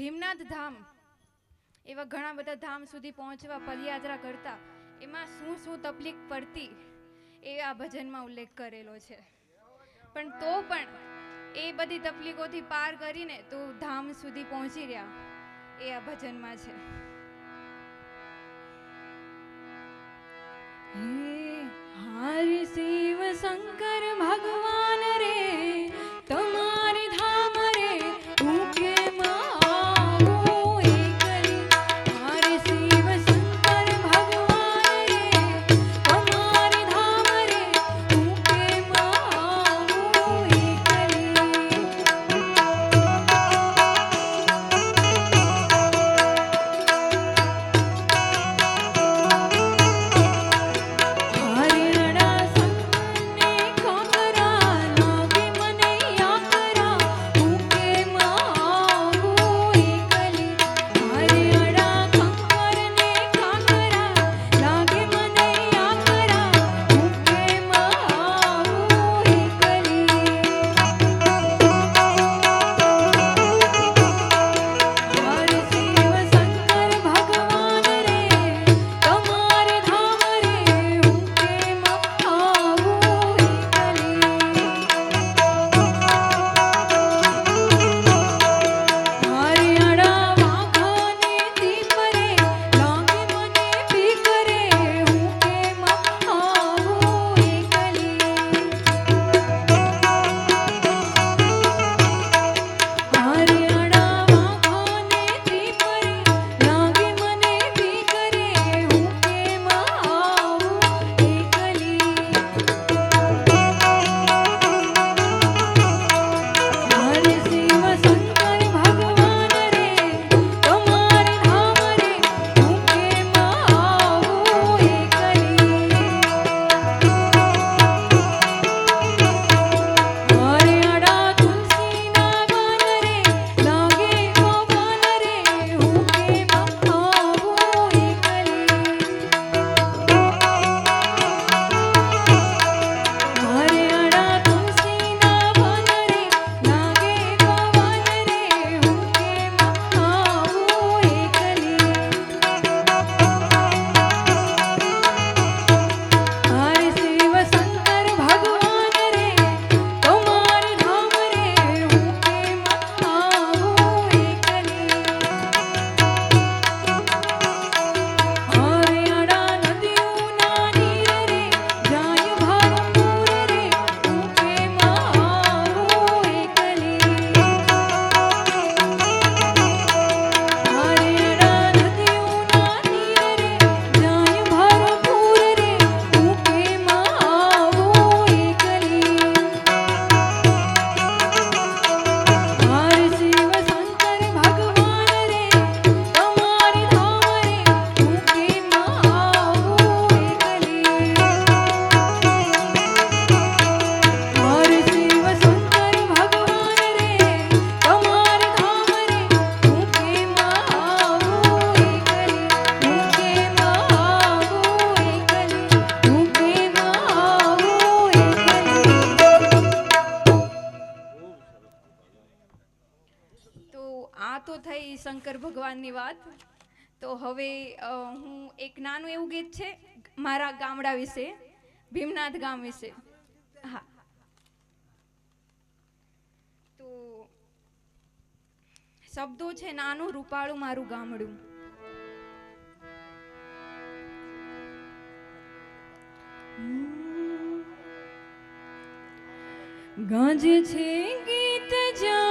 ભીમનાથ ધામ એવા ઘણા બધા ધામ સુધી પહોંચવા પદયાત્રા કરતા, એમાં શું શું તકલીફ પડતી એ આ ભજનમાં ઉલ્લેખ કરેલો છે. પણ તો પણ એ બધી તકલીફોથી પાર કરીને તો ધામ સુધી પહોંચી રહ્યા એ આ ભજનમાં છે. હે હાર શિવ શંકર થઈ શંકર ભગવાનની વાત. તો હવે હું એક નાનું એવું ગીત છે, મારા ગામડા વિશે, ભીમનાથ ગામ વિશે. હા. તો શબ્દો છે, નાનું, રૂપાળું મારું ગામડું. ગાજે છે ગીત જા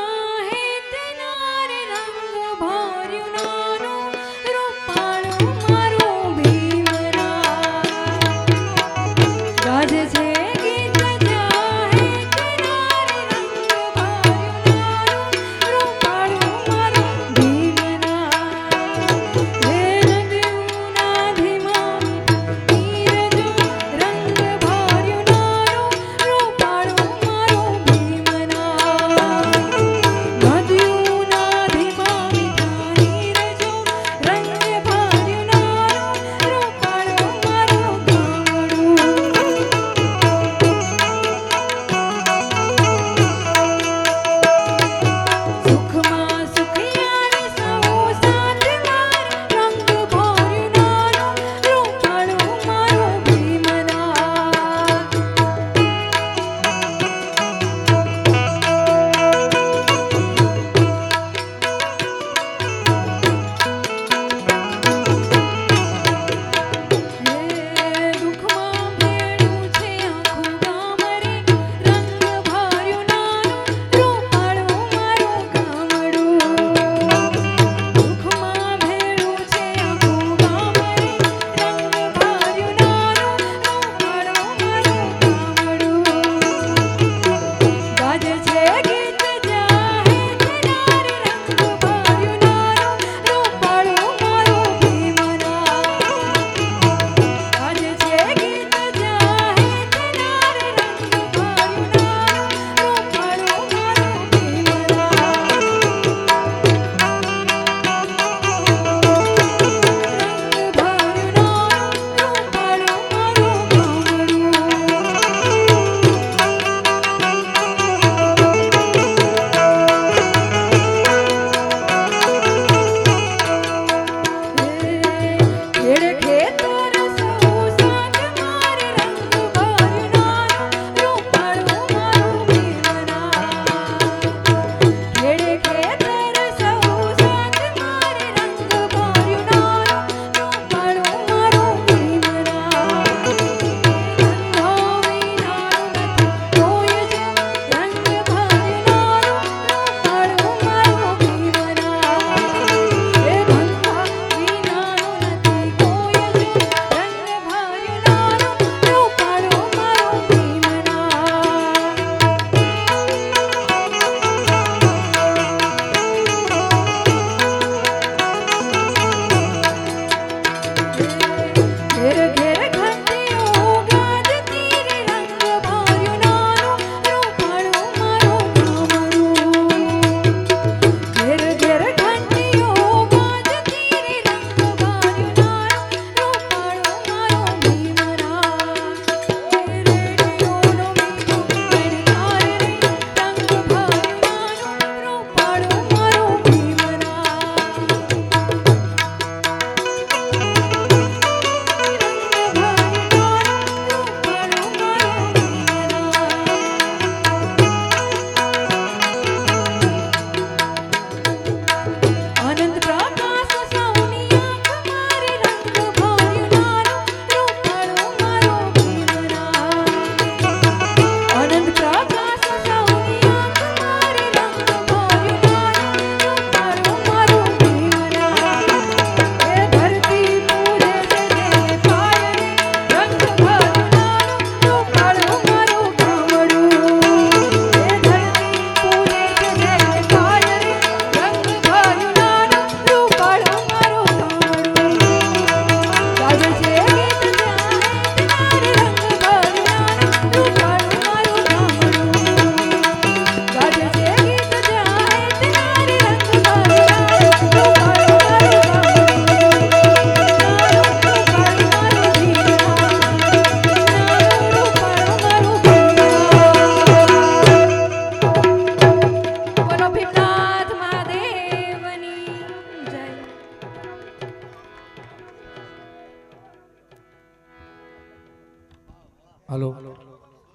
હાલો.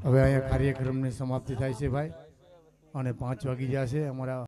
હવે અહીંયા કાર્યક્રમની સમાપ્તિ થાય છે ભાઈ. અને પાંચ વાગી જશે અમારા